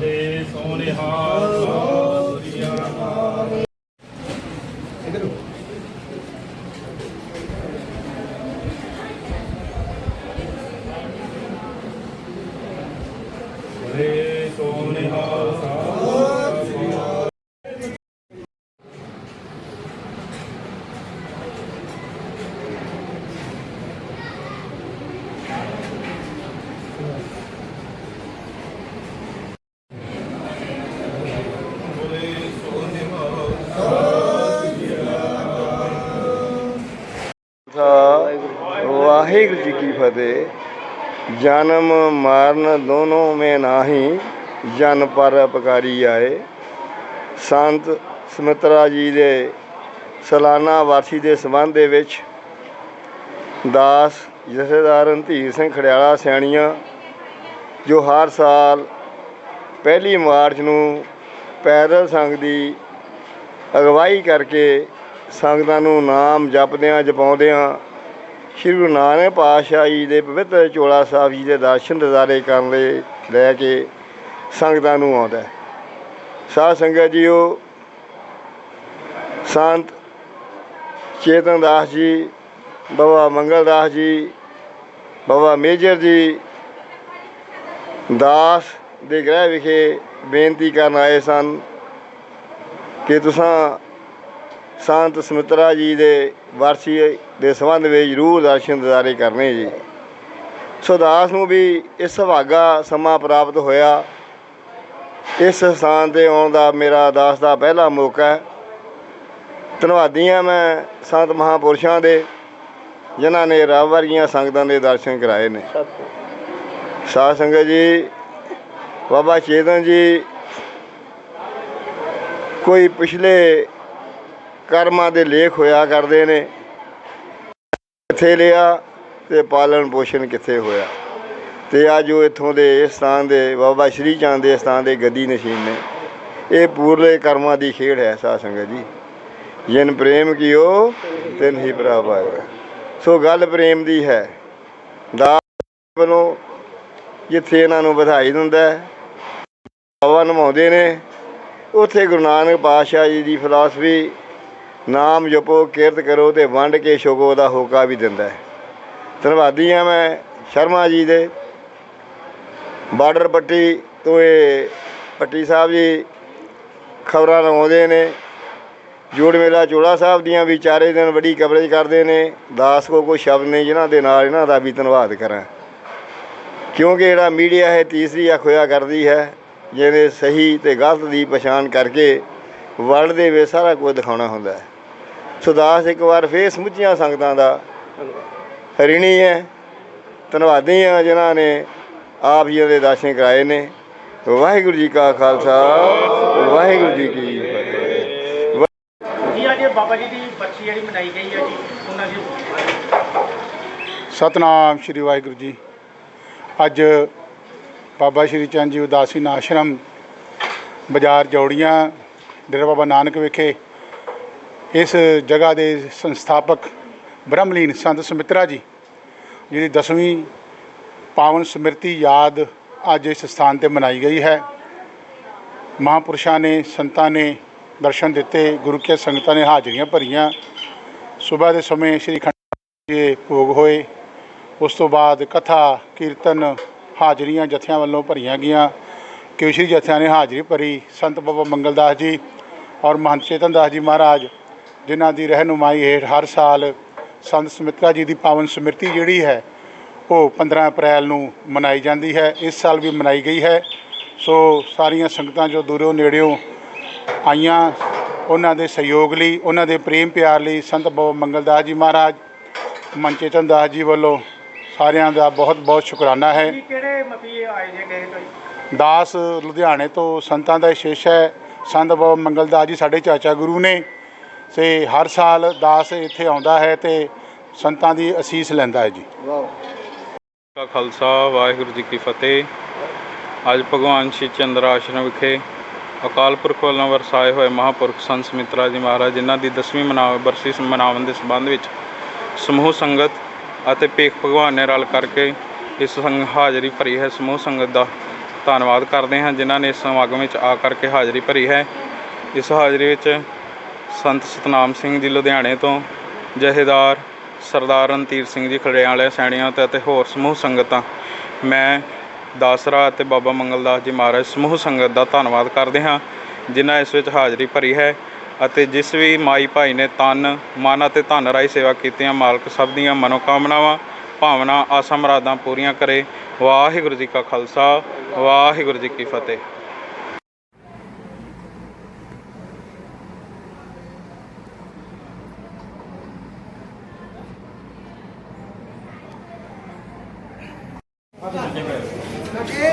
ਤੇ ਸੋਨਿਹਾਲ ਸੋਰੀਆ ਰੇ ਸੋਨਿਹਾਲ ਸੋਰੀਆ ਫਤਿਹ ਜਨਮ ਮਰਨ ਦੋਨੋਂ ਮੈਂ ਨਾਹੀ, ਜਨ ਪਰ ਅਪਕਾਰੀ ਆਏ। ਸੰਤ ਸਮਿਤਰਾ ਜੀ ਦੇ ਸਾਲਾਨਾ ਵਾਰਸੀ ਦੇ ਸੰਬੰਧ ਦੇ ਵਿੱਚ ਦਾਸ ਜਥੇਦਾਰ ਰਣਧੀਰ ਸਿੰਘ ਖੜਿਆਲਾ ਸਿਆਣੀਆਂ, ਜੋ ਹਰ ਸਾਲ ਪਹਿਲੀ ਮਾਰਚ ਨੂੰ ਪੈਦਲ ਸੰਗ ਦੀ ਅਗਵਾਈ ਕਰਕੇ ਸੰਗਤਾਂ ਨੂੰ ਨਾਮ ਜਪਦਿਆਂ, ਜਪਾਉਂਦਿਆਂ ਸ਼੍ਰੀ ਗੁਰੂ ਨਾਨਕ ਪਾਤਸ਼ਾਹ ਜੀ ਦੇ ਪਵਿੱਤਰ ਚੋਲਾ ਸਾਹਿਬ ਜੀ ਦੇ ਦਰਸ਼ਨ ਦਿਦਾਰੇ ਕਰਨ ਲਈ ਲੈ ਕੇ ਸੰਗਤਾਂ ਨੂੰ ਆਉਂਦਾ ਹੈ। ਸਾਧ ਸੰਗਤ ਜੀਓ, ਸੰਤ ਚੇਤਨ ਦਾਸ ਜੀ, ਬਾਬਾ ਮੰਗਲ ਦਾਸ ਜੀ, ਬਾਬਾ ਮੇਜਰ ਜੀ, ਦਾਸ ਦੇ ਗ੍ਰਹਿ ਵਿਖੇ ਬੇਨਤੀ ਕਰਨ ਆਏ ਸਨ ਕਿ ਤੁਸੀਂ ਸੰਤ ਸੁਮਿਤਰਾ ਜੀ ਦੇ ਵਾਰਸੀ ਦੇ ਸੰਬੰਧ ਵਿੱਚ ਜ਼ਰੂਰ ਦਰਸ਼ਨ ਦਿਦਾਰੇ ਕਰਨੇ ਜੀ। ਸੋ ਦਾਸ ਨੂੰ ਵੀ ਇਸ ਸੁਭਾਗਾ ਸਮਾਂ ਪ੍ਰਾਪਤ ਹੋਇਆ। ਇਸ ਸਥਾਨ ਤੇ ਆਉਣ ਦਾ ਮੇਰਾ ਦਾਸ ਦਾ ਪਹਿਲਾ ਮੌਕਾ ਹੈ। ਧੰਨਵਾਦੀ ਹਾਂ ਮੈਂ ਸੰਤ ਮਹਾਪੁਰਸ਼ਾਂ ਦੇ, ਜਿਨ੍ਹਾਂ ਨੇ ਰੱਬ ਵਰਗੀਆਂ ਸੰਗਤਾਂ ਦੇ ਦਰਸ਼ਨ ਕਰਾਏ ਨੇ। ਸਾਧ ਸੰਗਤ ਜੀ, ਬਾਬਾ ਚੇਤਨ ਜੀ, ਕੋਈ ਪਿਛਲੇ ਕਰਮਾਂ ਦੇ ਲੇਖ ਹੋਇਆ ਕਰਦੇ ਨੇ। ਕਿੱਥੇ ਲਿਆ ਤੇ ਪਾਲਣ ਪੋਸ਼ਣ ਕਿੱਥੇ ਹੋਇਆ? ਤੇ ਅੱਜ ਉਹ ਇੱਥੋਂ ਦੇ ਸਥਾਨ ਦੇ ਬਾਬਾ ਸ਼੍ਰੀ ਚੰਦ ਦੇ ਸਥਾਨ ਦੇ ਗੱਦੀ ਨਸ਼ੀਨ ਨੇ। ਇਹ ਪੂਰਲੇ ਕਰਮਾਂ ਦੀ ਖੇਡ ਹੈ ਸਾਧ ਸੰਗਤ ਜੀ। ਜਿਨ ਪ੍ਰੇਮ ਕੀਓ, ਤਿਨ ਹੀ ਪ੍ਰਭ ਆਇਆ ਸੋ ਗੱਲ ਪ੍ਰੇਮ ਦੀ ਹੈ। ਦਾਸ ਵੱਲੋਂ ਜਿੱਥੇ ਇਹਨਾਂ ਨੂੰ ਵਧਾਈ ਦਿੰਦਾ ਬਾਬਾ ਨਿਭਾਉਂਦੇ ਨੇ। ਉੱਥੇ ਗੁਰੂ ਨਾਨਕ ਪਾਤਸ਼ਾਹ ਜੀ ਦੀ ਫਿਲਾਸਫੀ ਨਾਮ ਜਪੋ, ਕਿਰਤ ਕਰੋ ਤੇ ਵੰਡ ਕੇ ਛਕੋ ਦਾ ਹੋਕਾ ਵੀ ਦਿੰਦਾ ਹੈ। ਧੰਨਵਾਦੀ ਹਾਂ ਮੈਂ ਸ਼ਰਮਾ ਜੀ ਦੇ। ਬਾਰਡਰ ਪੱਟੀ ਤੋਂ ਇਹ ਪੱਟੀ ਸਾਹਿਬ ਜੀ ਖਬਰਾਂ ਲਗਾਉਂਦੇ ਨੇ। ਜੋੜ ਮੇਲਾ ਚੋੜਾ ਸਾਹਿਬ ਦੀਆਂ ਵੀ ਚਾਰੇ ਦਿਨ ਵੱਡੀ ਕਵਰੇਜ ਕਰਦੇ ਨੇ। ਦਾਸ ਕੋ ਕੋਈ ਸ਼ਬਦ ਨਹੀਂ ਜਿਨ੍ਹਾਂ ਦੇ ਨਾਲ ਇਹਨਾਂ ਦਾ ਵੀ ਧੰਨਵਾਦ ਕਰਾਂ। ਕਿਉਂਕਿ ਜਿਹੜਾ ਮੀਡੀਆ ਹੈ ਤੀਸਰੀ ਅੱਖ ਹੋਇਆ ਕਰਦੀ ਹੈ, ਜਿਹਨੇ ਸਹੀ ਤੇ ਗਲਤ ਦੀ ਪਛਾਣ ਕਰਕੇ ਵਰਲਡ ਦੇ ਵਿੱਚ ਸਾਰਾ ਕੁਝ ਦਿਖਾਉਣਾ ਹੁੰਦਾ ਹੈ। ਸੋ ਦਾਸ ਇੱਕ ਵਾਰ ਫੇਰ ਸਮੁੱਚੀਆਂ ਸੰਗਤਾਂ ਦਾ ਰਿਣੀ ਹੈ। ਧੰਨਵਾਦੀ ਹਾਂ ਜਿਨ੍ਹਾਂ ਨੇ ਆਪ ਜੀ ਦੇ ਦਰਸ਼ਨ ਕਰਾਏ ਨੇ। ਵਾਹਿਗੁਰੂ ਜੀ ਕਾ ਖਾਲਸਾ ਵਾਹਿਗੁਰੂ ਜੀ ਕੀ ਫਤਿਹ ਜੀ ਅੱਜ ਬਾਬਾ ਜੀ ਦੀ ਬਰਸੀ ਜਿਹੜੀ ਮਨਾਈ ਗਈ ਹੈ ਜੀ ਉਹਨਾਂ ਦੀ ਸਤਨਾਮ ਸ਼੍ਰੀ ਵਾਹਿਗੁਰੂ ਜੀ। ਅੱਜ ਬਾਬਾ ਸ਼੍ਰੀ ਚੰਦ ਜੀ ਉਦਾਸੀਨ ਆਸ਼ਰਮ ਬਾਜ਼ਾਰ ਜੌੜੀਆਂ ਡੇਰਾ ਬਾਬਾ ਨਾਨਕ ਵਿਖੇ ਇਸ ਜਗ੍ਹਾ ਦੇ ਸੰਸਥਾਪਕ ਬ੍ਰਹਮਲੀਨ ਸੰਤ ਸੁਮਿਤਰਾ ਜੀ, ਜਿਹਦੀ ਦਸਵੀਂ ਪਾਵਨ ਸਮ੍ਰਿਤੀ ਯਾਦ ਅੱਜ ਇਸ ਸਥਾਨ ਤੇ ਮਨਾਈ ਗਈ ਹੈ। ਮਹਾਂਪੁਰਸ਼ਾਂ ਨੇ, ਸੰਤਾਂ ਨੇ ਦਰਸ਼ਨ ਦਿੱਤੇ, ਗੁਰੂ ਕੇ ਸੰਗਤਾਂ ਨੇ ਹਾਜ਼ਰੀਆਂ ਭਰੀਆਂ। ਸਵੇਰ ਦੇ ਸਮੇਂ ਸ਼੍ਰੀ ਖੰਡ ਦੇ ਭੋਗ ਹੋਏ। ਉਸ ਤੋਂ ਬਾਅਦ ਕਥਾ, ਕੀਰਤਨ, ਹਾਜ਼ਰੀਆਂ ਜਥਿਆਂ ਵੱਲੋਂ ਭਰੀਆਂ ਗਈਆਂ। ਕੇਸ਼ਰੀ ਜਥਿਆਂ ਨੇ ਹਾਜ਼ਰੀ ਭਰੀ। ਸੰਤ ਬਾਬਾ ਮੰਗਲਦਾਸ ਜੀ ਔਰ ਮਹੰਤ ਚੇਤਨ ਦਾਸ ਜੀ ਮਹਾਰਾਜ ਜਿਨ੍ਹਾਂ ਦੀ ਰਹਿਨੁਮਾਈ ਹੇਠ ਹਰ ਸਾਲ ਸੰਤ ਸਮਿਤਰਾ ਜੀ ਦੀ ਪਾਵਨ ਸਮ੍ਰਿਤੀ ਜਿਹੜੀ ਹੈ ਉਹ 15 ਅਪ੍ਰੈਲ ਨੂੰ ਮਨਾਈ ਜਾਂਦੀ ਹੈ। ਇਸ ਸਾਲ ਵੀ ਮਨਾਈ ਗਈ ਹੈ। ਸੋ ਸਾਰੀਆਂ ਸੰਗਤਾਂ ਜੋ ਦੂਰੋਂ ਨੇੜਿਓਂ ਆਈਆਂ ਉਹਨਾਂ ਦੇ ਸਹਿਯੋਗ ਲਈ ਉਹਨਾਂ ਦੇ ਪ੍ਰੇਮ ਪਿਆਰ ਲਈ ਸੰਤ ਬਾਬਾ ਮੰਗਲਦਾਸ ਜੀ ਮਹਾਰਾਜ ਮਨਚੇਤਨ ਦਾਸ ਜੀ ਵੱਲੋਂ ਸਾਰਿਆਂ ਦਾ ਬਹੁਤ ਬਹੁਤ ਸ਼ੁਕਰਾਨਾ ਹੈ। ਕਿਹੜੇ ਆਏ ਜੇ ਤੋਂ? ਦਾਸ ਲੁਧਿਆਣੇ ਤੋਂ ਸੰਤਾਂ ਦਾ ਵਿਸ਼ੇਸ਼ ਹੈ। ਸੰਤ ਬਾਬਾ ਮੰਗਲਦਾਸ ਜੀ ਸਾਡੇ ਚਾਚਾ ਗੁਰੂ ਨੇ। ਤੇ ਹਰ ਸਾਲ ਦਾਸ ਇੱਥੇ ਆਉਂਦਾ ਹੈ ਤੇ ਸੰਤਾਂ ਦੀ ਅਸੀਸ ਲੈਂਦਾ ਹੈ ਜੀ। ਵਾਹ ਕਾ ਖਾਲਸਾ ਵਾਹਿਗੁਰੂ ਜੀ ਕੀ ਫਤਿਹ। ਅੱਜ ਭਗਵਾਨ ਸ਼੍ਰੀ ਚੰਦਰ ਆਸ਼ਰਮ ਵਿਖੇ ਅਕਾਲ ਪੁਰਖ ਵੱਲੋਂ ਵਰਸਾਏ ਹੋਏ ਮਹਾਂਪੁਰਖ ਸੰਤ ਸਮਿਤਰਾ ਜੀ ਮਹਾਰਾਜ ਜਿਨ੍ਹਾਂ ਦੀ ਦਸਵੀਂ ਮਨਾ ਬਰਸੀ ਮਨਾਉਣ ਦੇ ਸੰਬੰਧ ਵਿੱਚ ਸਮੂਹ ਸੰਗਤ ਅਤੇ ਭੇਖ ਭਗਵਾਨ ਨੇ ਰਲ ਕਰਕੇ ਇਸ ਸੰਗ ਹਾਜ਼ਰੀ ਭਰੀ ਹੈ। ਸਮੂਹ ਸੰਗਤ ਦਾ ਧੰਨਵਾਦ ਕਰਦੇ ਹਾਂ ਜਿਨ੍ਹਾਂ ਨੇ ਇਸ ਸਮਾਗਮ ਵਿੱਚ ਆ ਕਰਕੇ ਹਾਜ਼ਰੀ ਭਰੀ ਹੈ। ਇਸ ਹਾਜ਼ਰੀ ਵਿੱਚ ਸੰਤ ਸਤਨਾਮ ਸਿੰਘ ਜੀ ਲੁਧਿਆਣੇ ਤੋਂ ਜਹੇਦਾਰ ਸਰਦਾਰ ਰਣਧੀਰ ਸਿੰਘ ਜੀ ਖੜਿਆਲੇ ਸੈਣੀਆਂ ਤੇ ਅਤੇ ਹੋਰ ਸਮੂਹ ਸੰਗਤਾਂ। ਮੈਂ ਦਾਸਰਾ ਅਤੇ ਬਾਬਾ ਮੰਗਲਦਾਸ ਜੀ ਮਹਾਰਾਜ ਸਮੂਹ ਸੰਗਤ ਦਾ ਧੰਨਵਾਦ ਕਰਦੇ ਹਾਂ, ਜਿਨ੍ਹਾਂ ਇਸ ਵਿੱਚ ਹਾਜ਼ਰੀ ਭਰੀ ਹੈ ਅਤੇ ਜਿਸ ਵੀ ਮਾਈ ਭਾਈ ਨੇ ਤਨ, ਮਨ ਅਤੇ ਧਨ ਰਾਈ ਸੇਵਾ ਕੀਤੀਆਂ, ਮਾਲਕ ਸਭ ਦੀਆਂ ਮਨੋਕਾਮਨਾਵਾਂ, ਭਾਵਨਾ ਆਸਾਂ ਮਰਾਦਾਂ ਪੂਰੀਆਂ ਕਰੇ। ਵਾਹਿਗੁਰੂ ਜੀ ਕਾ ਖਾਲਸਾ, ਵਾਹਿਗੁਰੂ ਜੀ ਕੀ ਫਤਿਹ। ਕਿਉਂਕਿ